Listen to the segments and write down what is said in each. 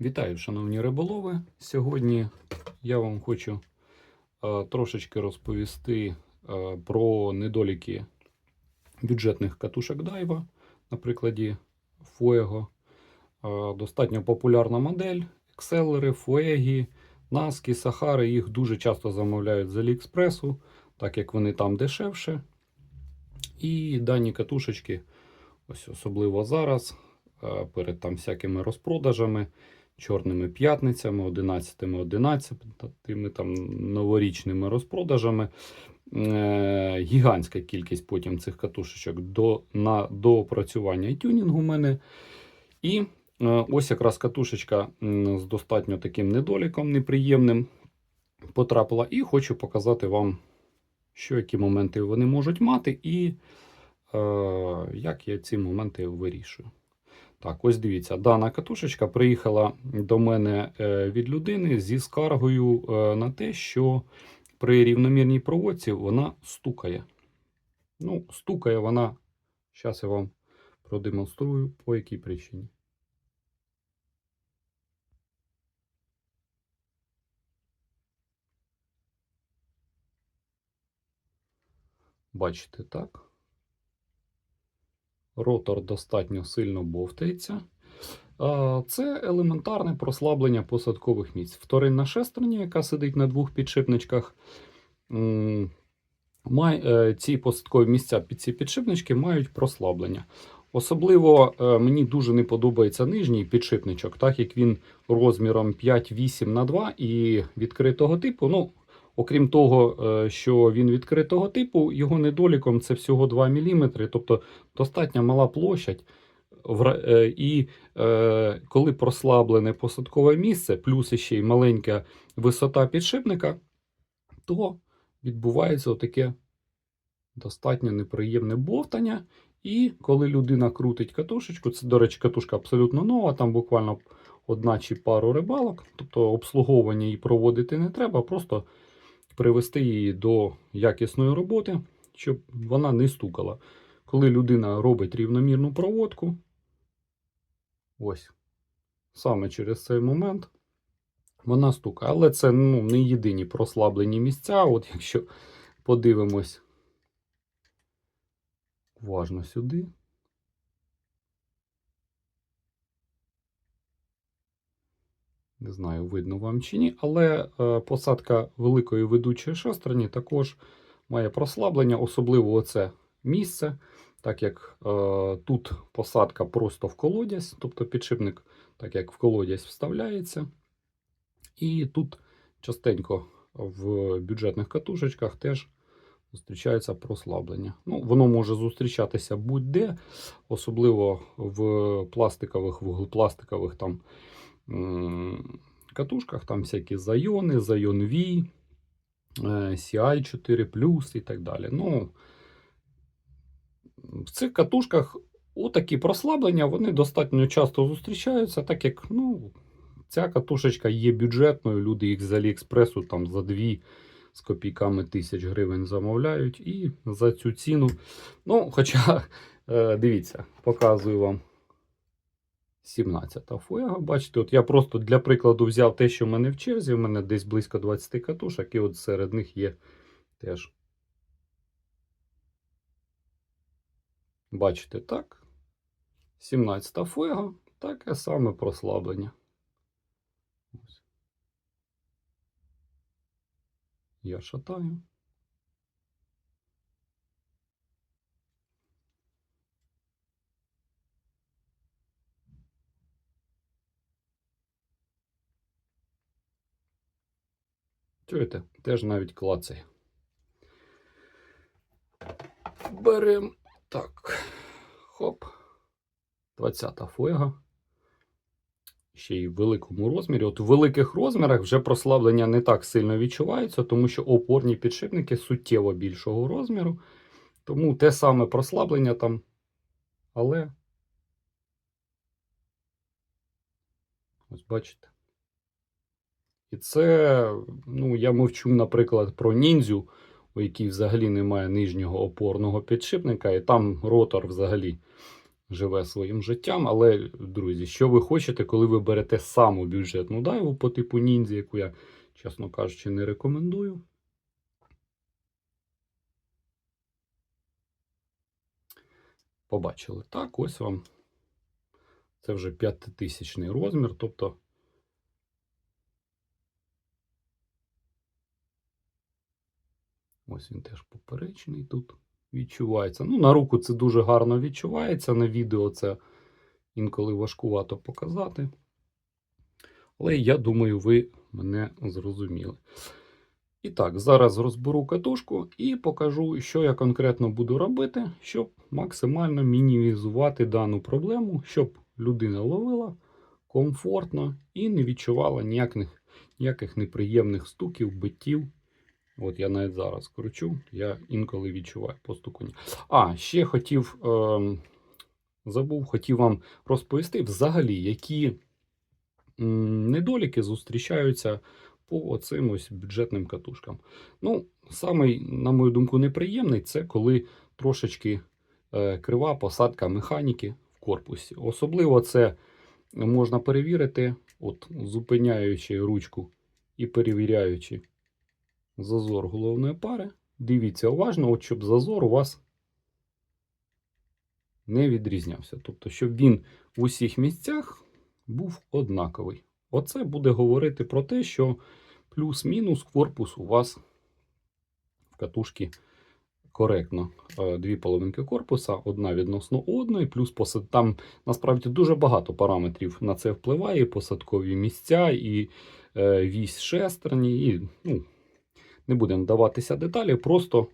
Вітаю, шановні риболови. Сьогодні я вам хочу е, трошечки розповісти е, про недоліки бюджетних катушок Дайва на прикладі Fuego. Е, достатньо популярна модель. Екселери, Fuegi, Наски, Сахари. Їх дуже часто замовляють з Аліекспресу, так як вони там дешевше. І дані катушечки, ось особливо зараз, перед там всякими розпродажами чорними п'ятницями, 11 11 там новорічними розпродажами. Е, гігантська кількість потім цих катушечок до, на доопрацювання і тюнінгу у мене. І е, ось якраз катушечка з достатньо таким недоліком неприємним потрапила. І хочу показати вам, що які моменти вони можуть мати, і е, як я ці моменти вирішую. Так, ось дивіться, дана катушечка приїхала до мене е, від людини зі скаргою е, на те, що при рівномірній проводці вона стукає. Ну, стукає вона, зараз я вам продемонструю, по якій причині. Бачите, так? Ротор достатньо сильно бовтається. Це елементарне прослаблення посадкових місць. Вторинна шестерня, яка сидить на двох підшипничках. е, Ці посадкові місця під ці підшипнички мають прослаблення. Особливо е, мені дуже не подобається нижній підшипничок, так як він розміром 5-8 на 2 і відкритого типу. Ну, окрім того, е, що він відкритого типу, його недоліком це всього 2 мм, тобто достатньо мала площадь. Е, І е, коли прослаблене посадкове місце, плюс ще й маленька висота підшипника, то відбувається отаке достатньо неприємне бовтання. І коли людина крутить катушечку, це, до речі, катушка абсолютно нова, там буквально одна чи пару рибалок, тобто обслуговування її проводити не треба, просто привести її до якісної роботи, щоб вона не стукала. Коли людина робить рівномірну проводку, ось саме через цей момент вона стукає. Але це ну, не єдині прослаблені місця. От якщо подивимось уважно сюди. Не знаю, видно вам чи ні, але е, посадка великої ведучої шестерні також має прослаблення, особливо оце місце, так як е, тут посадка просто в колодязь, тобто підшипник, так як в колодязь вставляється. І тут частенько в бюджетних катушечках теж зустрічається прослаблення. Ну, воно може зустрічатися будь-де, особливо в пластикових, вуглепластикових там катушках, там всякі зайони, зайон V, CI4 і так далі. Ну, в цих катушках отакі прослаблення вони достатньо часто зустрічаються, так як ну, ця катушечка є бюджетною, люди їх з Аліекспресу там за 2 з копійками тисяч гривень замовляють. І за цю ціну. Ну, хоча, е, дивіться, показую вам 17 фуега. Бачите, от я просто для прикладу взяв те, що в мене в черзі. У мене десь близько 20 катушок, і от серед них є теж. Бачите, так. 17 фуега, таке саме прослаблення. Ось. Я шатаю. Чуєте? Теж навіть клацає. Берем. Так. Хоп. 20 фуега. Ще й в великому розмірі. От у великих розмірах вже прослаблення не так сильно відчувається, тому що опорні підшипники суттєво більшого розміру. Тому те саме прослаблення там. Але. Ось бачите. І це, ну, я мовчу, наприклад, про ніндзю, у якій взагалі немає нижнього опорного підшипника, і там ротор взагалі живе своїм життям. Але, друзі, що ви хочете, коли ви берете саму бюджетну дайву по типу ніндзі, яку я, чесно кажучи, не рекомендую. Побачили. Так, ось вам. Це вже п'ятитисячний розмір, тобто. Ось він теж поперечний тут відчувається. Ну, на руку це дуже гарно відчувається. На відео це інколи важкувато показати. Але я думаю, ви мене зрозуміли. І так, зараз розберу катушку і покажу, що я конкретно буду робити, щоб максимально мінімізувати дану проблему, щоб людина ловила комфортно і не відчувала ніяких, ніяких неприємних стуків, биттів. От я навіть зараз кручу, я інколи відчуваю постукання. А, ще хотів, е, забув, хотів вам розповісти взагалі, які недоліки зустрічаються по оцим ось бюджетним катушкам. Ну, самий, на мою думку, неприємний це коли трошечки е, крива посадка механіки в корпусі. Особливо це можна перевірити, от зупиняючи ручку і перевіряючи зазор головної пари. Дивіться уважно, от щоб зазор у вас не відрізнявся. Тобто, щоб він в усіх місцях був однаковий. Оце буде говорити про те, що плюс-мінус корпус у вас в катушці коректно. Е, Дві половинки корпуса, одна відносно одної, плюс посад... там насправді дуже багато параметрів на це впливає: посадкові місця, і е, вісь шестерні, і ну, не будемо вдаватися деталі, просто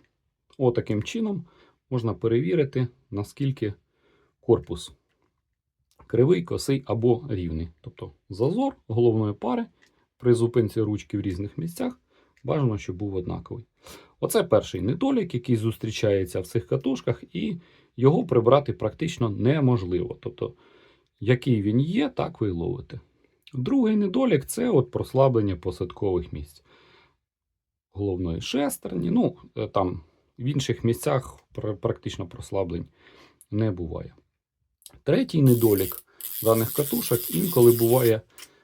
отаким чином можна перевірити, наскільки корпус кривий, косий або рівний. Тобто зазор головної пари при зупинці ручки в різних місцях бажано, щоб був однаковий. Оце перший недолік, який зустрічається в цих катушках, і його прибрати практично неможливо. Тобто, який він є, так ви й ловите. Другий недолік це от прослаблення посадкових місць головної шестерні. Ну, е, там в інших місцях практично прослаблень не буває. Третій недолік даних катушок інколи буває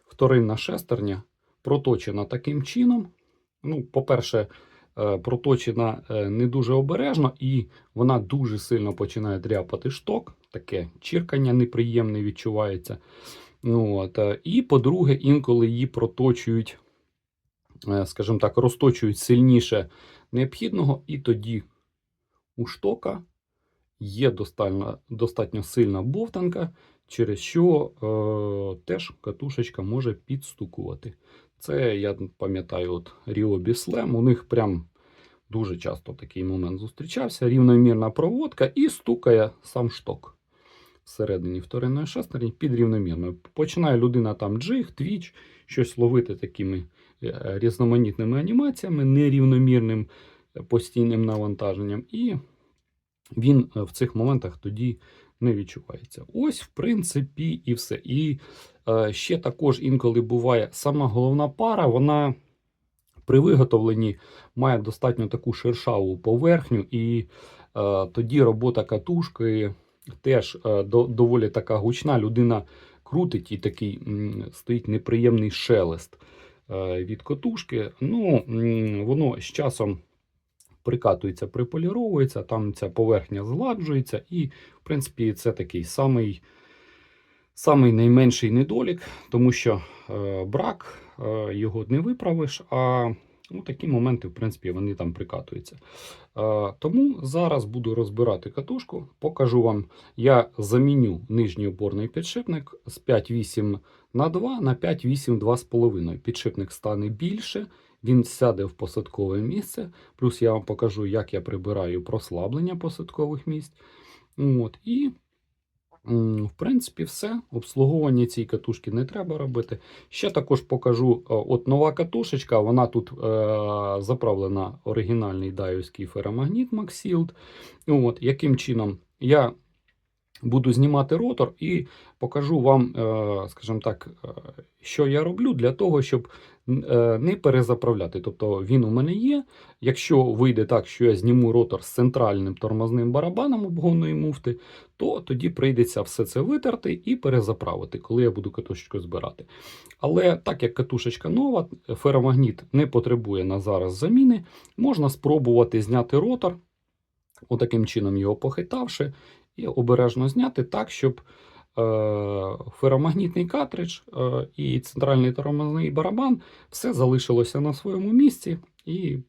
вторинна шестерня проточена таким чином. Ну, по-перше, е, проточена е, не дуже обережно, і вона дуже сильно починає дряпати шток. Таке чіркання неприємне відчувається. Ну, от, і, по-друге, інколи її проточують скажімо так, розточують сильніше необхідного, і тоді у штока є достатньо, достатньо сильна бовтанка, через що е, теж катушечка може підстукувати. Це я пам'ятаю, от Rio Slam, у них прям дуже часто такий момент зустрічався. Рівномірна проводка і стукає сам шток всередині вторинної шестерні під рівномірною. Починає людина там джиг, твіч, щось ловити такими е, різноманітними анімаціями, нерівномірним е, постійним навантаженням, і він е, в цих моментах тоді не відчувається. Ось, в принципі, і все. І е, ще також інколи буває сама головна пара, вона при виготовленні має достатньо таку шершаву поверхню, і е, тоді робота катушки теж е, до, доволі така гучна. Людина крутить і такий м, стоїть неприємний шелест е, від котушки. Ну, воно з часом прикатується, приполіровується, там ця поверхня згладжується, і, в принципі, це такий самий, самий найменший недолік, тому що е, брак е, його не виправиш. а Ну, такі моменти, в принципі, вони там прикатуються. Е, тому зараз буду розбирати катушку. Покажу вам, я заміню нижній опорний підшипник з 5,8 на 2 на 5,8 2,5. Підшипник стане більше, він сяде в посадкове місце. Плюс я вам покажу, як я прибираю прослаблення посадкових місць. От, і В принципі, все. Обслуговування цієї катушки не треба робити. Ще також покажу: е, от нова катушечка, вона тут е, заправлена оригінальний дайовський феромагніт Maxfield. От, яким чином я буду знімати ротор і покажу вам, е, скажімо так, е, що я роблю для того, щоб е, не перезаправляти. Тобто він у мене є. Якщо вийде так, що я зніму ротор з центральним тормозним барабаном обгонної муфти, то тоді прийдеться все це витерти і перезаправити, коли я буду катушечку збирати. Але так як катушечка нова, феромагніт не потребує на зараз заміни, можна спробувати зняти ротор, отаким чином його похитавши, і обережно зняти так, щоб е, феромагнітний картридж е, і центральний тормозний барабан все залишилося на своєму місці. І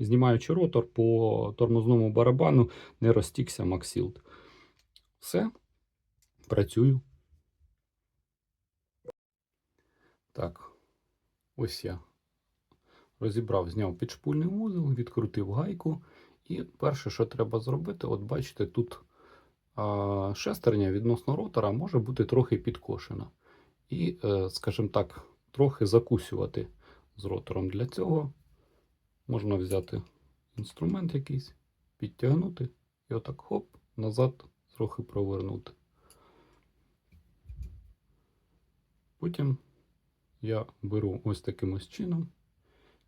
знімаючи ротор по тормозному барабану, не розтікся Максілд. Все, працюю. Так, ось я розібрав, зняв підшпульний вузол, відкрутив гайку. І перше, що треба зробити, от бачите, тут шестерня відносно ротора може бути трохи підкошена. І, е, скажімо так, трохи закусювати з ротором. Для цього можна взяти інструмент якийсь, підтягнути і отак хоп, назад трохи провернути. Потім я беру ось таким ось чином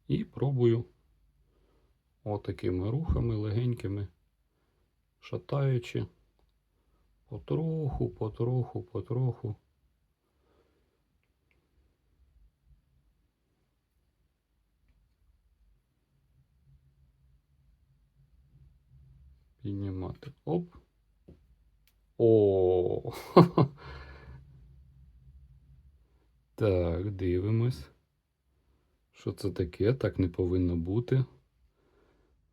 і пробую отакими рухами легенькими, шатаючи потроху, потроху, потроху. Піднімати. Оп. О. Так, дивимось. Що це таке? Так не повинно бути.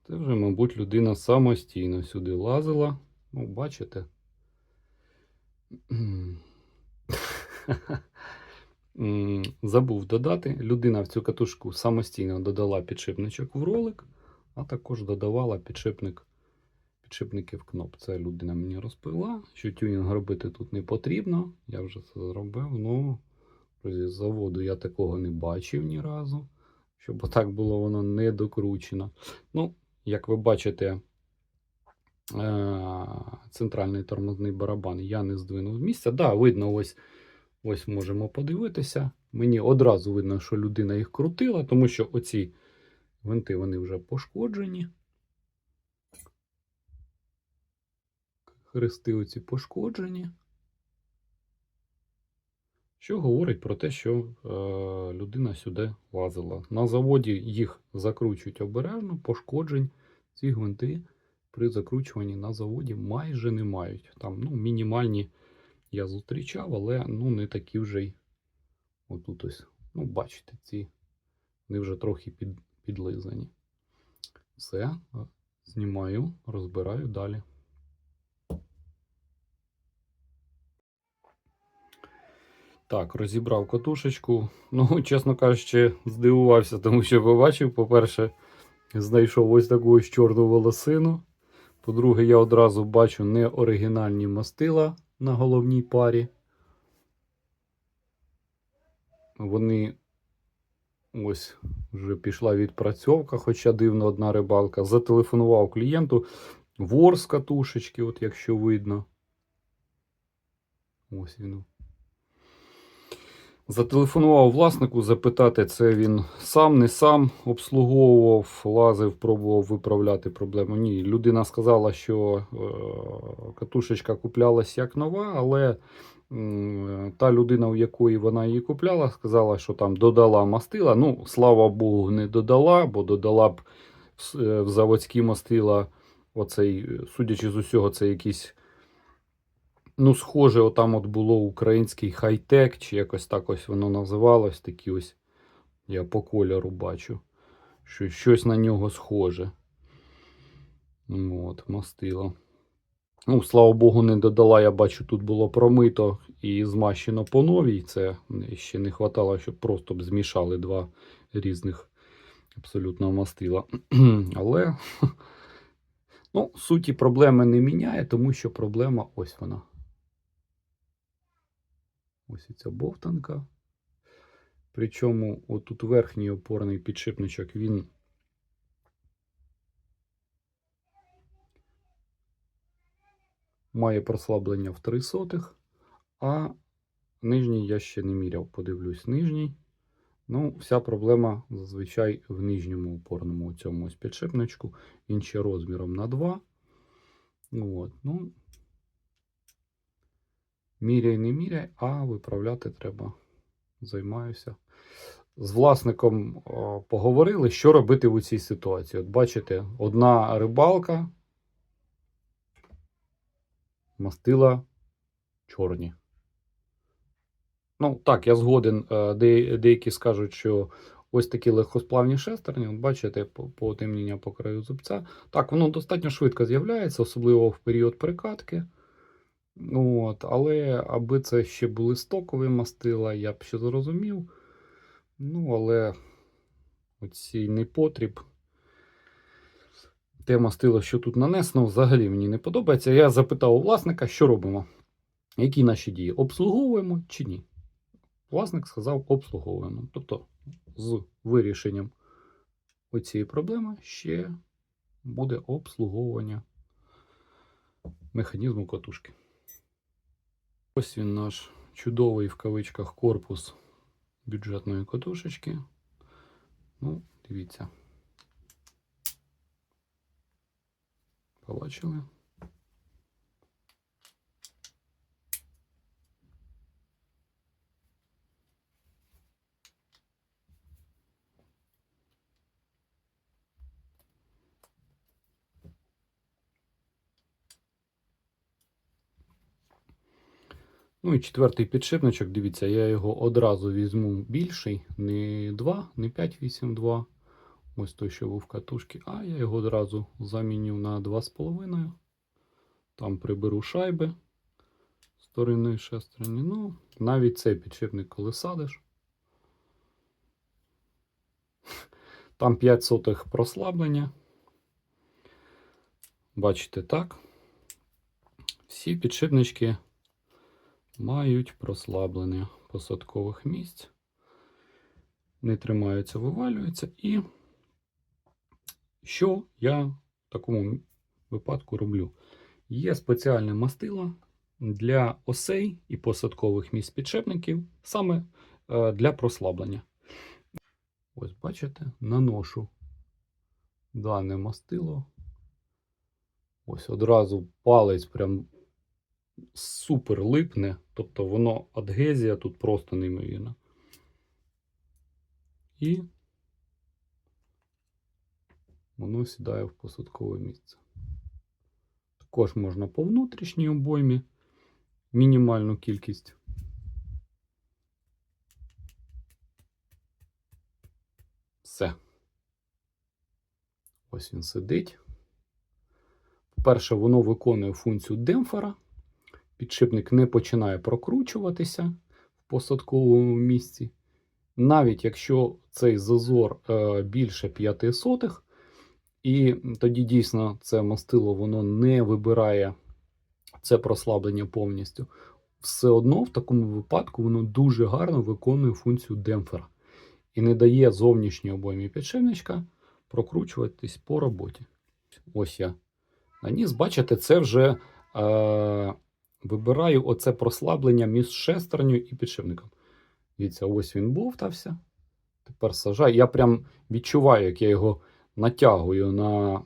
Це вже, мабуть, людина самостійно сюди лазила. Ну, бачите. Забув додати. Людина в цю катушку самостійно додала підшипничок в ролик, а також додавала підшипник, підшипники кноп. Це людина мені розповіла, що тюнінг робити тут не потрібно. Я вже це зробив. Ну, зі заводу я такого не бачив ні разу. Щоб отак було воно не докручено. Ну, як ви бачите, центральний тормозний барабан я не здвинув місця. Да, видно, ось, ось можемо подивитися. Мені одразу видно, що людина їх крутила, тому що оці гвинти вони вже пошкоджені. Хрести оці пошкоджені. Що говорить про те, що е, людина сюди лазила. На заводі їх закручують обережно, пошкоджень ці гвинти при закручуванні на заводі майже не мають. Там ну, мінімальні я зустрічав, але ну, не такі вже й отут ось. Ну, бачите, ці вони вже трохи під, підлизані. Все, е, знімаю, розбираю далі. Так, розібрав катушечку. Ну, чесно кажучи, здивувався, тому що побачив, по-перше, знайшов ось таку ось чорну волосину. По-друге, я одразу бачу неоригінальні мастила на головній парі. Вони ось вже пішла відпрацьовка, хоча дивно одна рибалка. Зателефонував клієнту. вор з катушечки, от якщо видно. Ось він. Зателефонував власнику запитати, це він сам, не сам обслуговував, лазив, пробував виправляти проблему. Ні, людина сказала, що е, катушечка куплялась як нова, але та людина, у якої вона її купляла, сказала, що там додала мастила. Ну, слава Богу, не додала, бо додала б в, е, заводські мастила. Оцей, судячи з усього, це якийсь Ну, схоже, отам от було український хай-тек, чи якось так ось воно називалось. Такі ось я по кольору бачу, що щось на нього схоже. Ну, От, мастило. Ну, слава Богу, не додала. Я бачу, тут було промито і змащено по новій. Це ще не вистачало, щоб просто б змішали два різних абсолютно мастила. Але ну, суті проблеми не міняє, тому що проблема ось вона. Ось ця бовтанка. Причому отут верхній опорний підшипничок, він має прослаблення в 3 сотих, а нижній я ще не міряв, подивлюсь нижній. Ну, вся проблема зазвичай в нижньому опорному цьому ось підшипничку. Він ще розміром на 2. Ну, от, ну, міряй, не міряй, а виправляти треба. Займаюся. З власником поговорили, що робити в цій ситуації. От бачите, одна рибалка, мастила чорні. Ну, так, я згоден. е, де- Деякі скажуть, що ось такі легкосплавні шестерні, от бачите, по- потемніння по краю зубця. Так, воно достатньо швидко з'являється, особливо в період прикатки. Ну, От, але аби це ще були стокові мастила, я б ще зрозумів. Ну, але оцій непотріб. Те мастило, що тут нанесено, взагалі мені не подобається. Я запитав у власника, що робимо, які наші дії, обслуговуємо чи ні. Власник сказав, обслуговуємо. Тобто, з вирішенням оцієї проблеми ще буде обслуговування механізму катушки. Ось він наш чудовий в кавичках корпус бюджетної катушечки. Ну, дивіться. Побачили? Ну і четвертий підшипничок, дивіться, я його одразу візьму більший, не 2, не 582. Ось той, що був в катушці, а я його одразу заміню на 2,5. Там приберу шайби сторони шестерні. Ну, навіть цей підшипник, коли садиш. Там 5 сотих прослаблення. Бачите, так. Всі підшипнички мають прослаблення посадкових місць. Не тримаються, вивалюються. І що я в такому випадку роблю? Є спеціальне мастило для осей і посадкових місць підшипників, саме е, для прослаблення. Ось, бачите, наношу дане мастило. Ось одразу палець прям супер липне, тобто воно адгезія тут просто неймовірна. І воно сідає в посадкове місце. Також можна по внутрішній обоймі мінімальну кількість. Все. Ось він сидить. По-перше, воно виконує функцію демпфера. Підшипник не починає прокручуватися в посадковому місці. Навіть якщо цей зазор е, більше 5 сотих, і тоді дійсно це мастило воно не вибирає це прослаблення повністю. Все одно в такому випадку воно дуже гарно виконує функцію демпфера і не дає зовнішній обоймі підшипничка прокручуватись по роботі. Ось я наніс. Бачите, це вже е, вибираю оце прослаблення між шестерню і підшипником. Дивіться, ось він бовтався. Тепер сажаю. Я прям відчуваю, як я його натягую на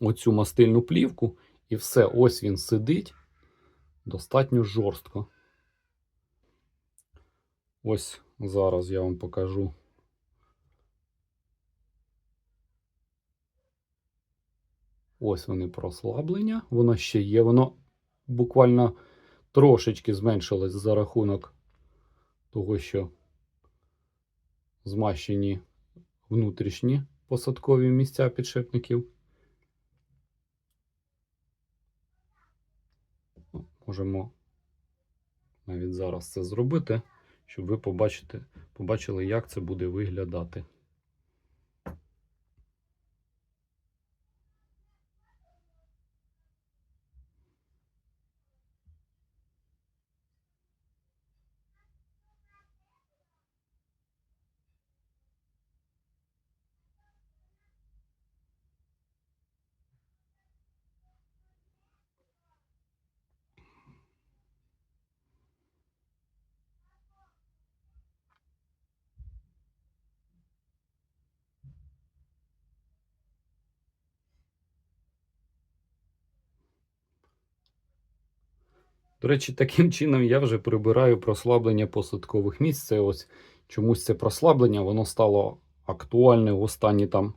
оцю мастильну плівку, і все, ось він сидить достатньо жорстко. Ось зараз я вам покажу. Ось вони прослаблення. Воно ще є. Воно буквально трошечки зменшилось за рахунок того, що змащені внутрішні посадкові місця підшипників. Ну, Можемо навіть зараз це зробити, щоб ви побачите, побачили, як це буде виглядати. До речі, таким чином я вже прибираю прослаблення посадкових місць. Це ось чомусь це прослаблення, воно стало актуальне в останні там,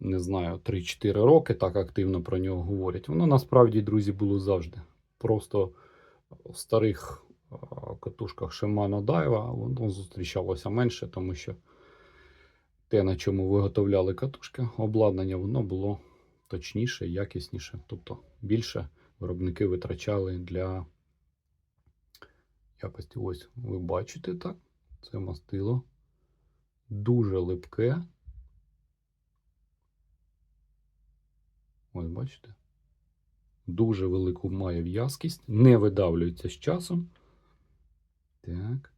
не знаю, 3-4 роки, так активно про нього говорять. Воно насправді, друзі, було завжди. Просто в старих катушках Shimano Daiwa воно зустрічалося менше, тому що те, на чому виготовляли катушки, обладнання, воно було точніше, якісніше. Тобто більше виробники витрачали для якості. Ось ви бачите, так? Це мастило. Дуже липке. Ось бачите? Дуже велику має в'язкість, не видавлюється з часом. Так.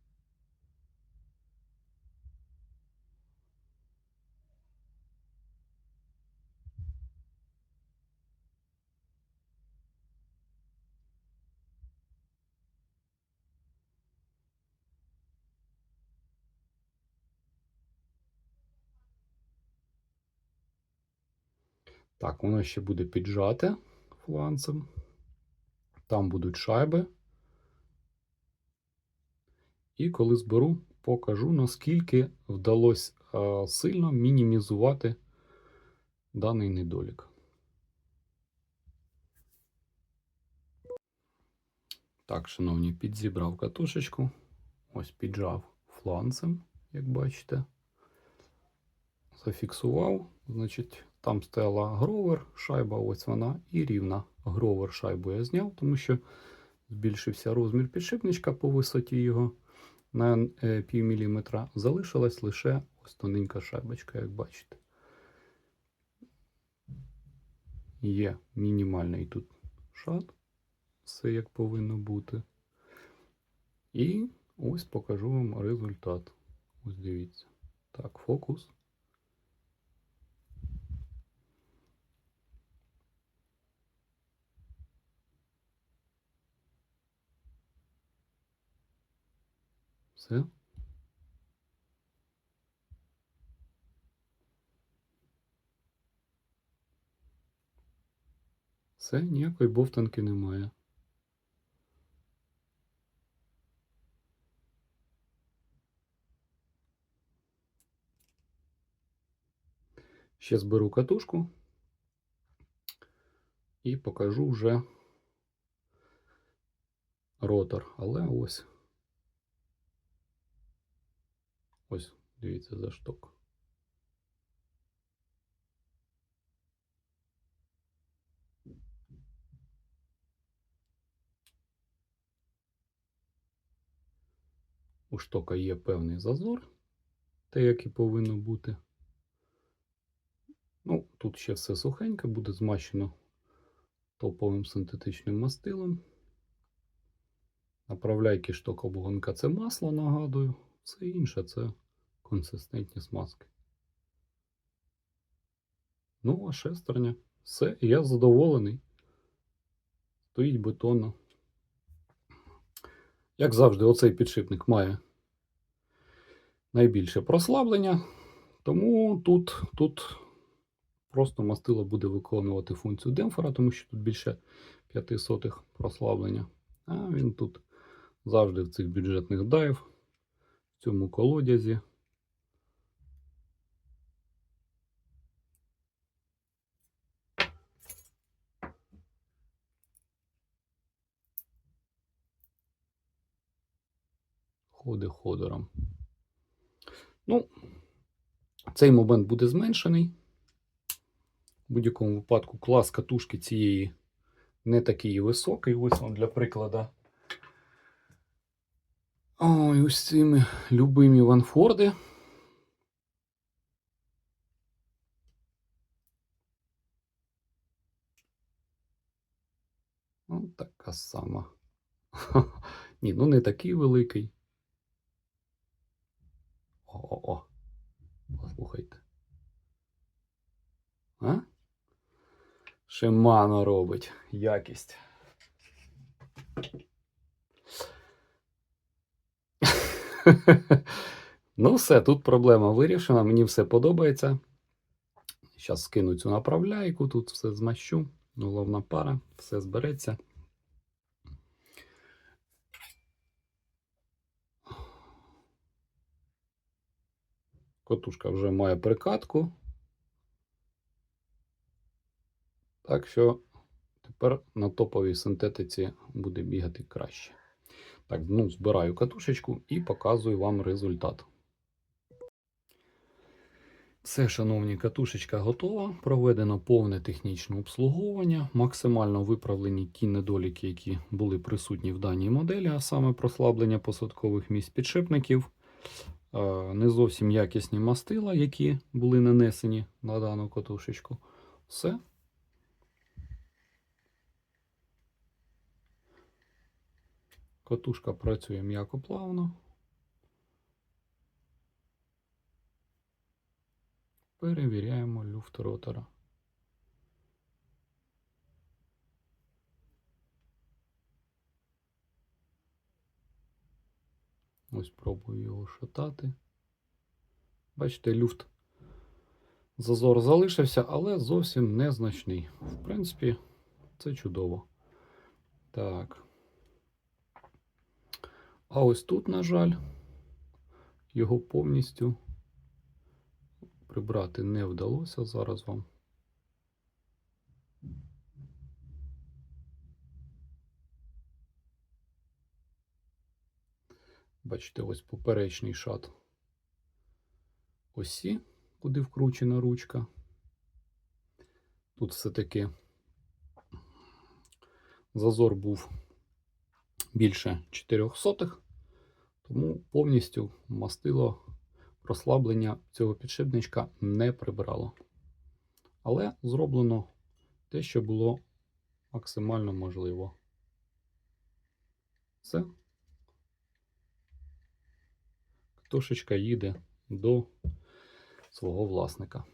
Так, воно ще буде піджате фланцем. Там будуть шайби. І коли зберу, покажу, наскільки вдалося сильно мінімізувати даний недолік. Так, шановні, підзібрав катушечку. Ось піджав фланцем, як бачите. Зафіксував. Значить, там стояла гровер, шайба, ось вона, і рівна гровер шайбу я зняв, тому що збільшився розмір підшипничка по висоті його на е, пів міліметра. Залишилась лише ось тоненька шайбочка, як бачите. Є мінімальний тут шат, все як повинно бути. І ось покажу вам результат. Ось дивіться. Так, фокус. Все. Все, ніякої бовтанки немає. Ще зберу катушку і покажу вже ротор. Але ось ось, дивіться за шток. У штока є певний зазор, те, як і повинно бути. Ну, тут ще все сухеньке, буде змащено топовим синтетичним мастилом. Направляйки шток обгонка це масло, нагадую. Все інше це консистентні смазки. Ну, а шестерня. Все, я задоволений. Стоїть бетонно. Як завжди, оцей підшипник має найбільше прослаблення, тому тут, тут просто мастило буде виконувати функцію демпфера, тому що тут більше 5 сотих прослаблення. А він тут завжди в цих бюджетних дайв, в цьому колодязі. Ходи ходором. Ну, цей момент буде зменшений. В будь-якому випадку клас катушки цієї не такий високий. Ось вам для прикладу. Ой, ось цими любимі Ванфорди. Ось така сама. Ні, ну не такий великий. О-о-о. Послухайте. А? Шимано робить якість. ну, все, тут проблема вирішена. Мені все подобається. Зараз скину цю направляйку, тут все змащу. Головна пара, все збереться. Котушка вже має прикатку. Так що тепер на топовій синтетиці буде бігати краще. Так, ну, збираю катушечку і показую вам результат. Все, шановні, катушечка готова. Проведено повне технічне обслуговування. Максимально виправлені ті недоліки, які були присутні в даній моделі, а саме прослаблення посадкових місць підшипників, не зовсім якісні мастила, які були нанесені на дану катушечку. Все. Катушка працює м'яко плавно. Перевіряємо люфт ротора. Ось пробую його шатати. Бачите, люфт зазор залишився, але зовсім незначний. В принципі, це чудово. Так. А ось тут, на жаль, його повністю прибрати не вдалося. Зараз вам. Бачите, ось поперечний шат осі, куди вкручена ручка. Тут все-таки зазор був більше 4 сотих, тому повністю мастило прослаблення цього підшипничка не прибрало. Але зроблено те, що було максимально можливо. Все. Катушечка їде до свого власника.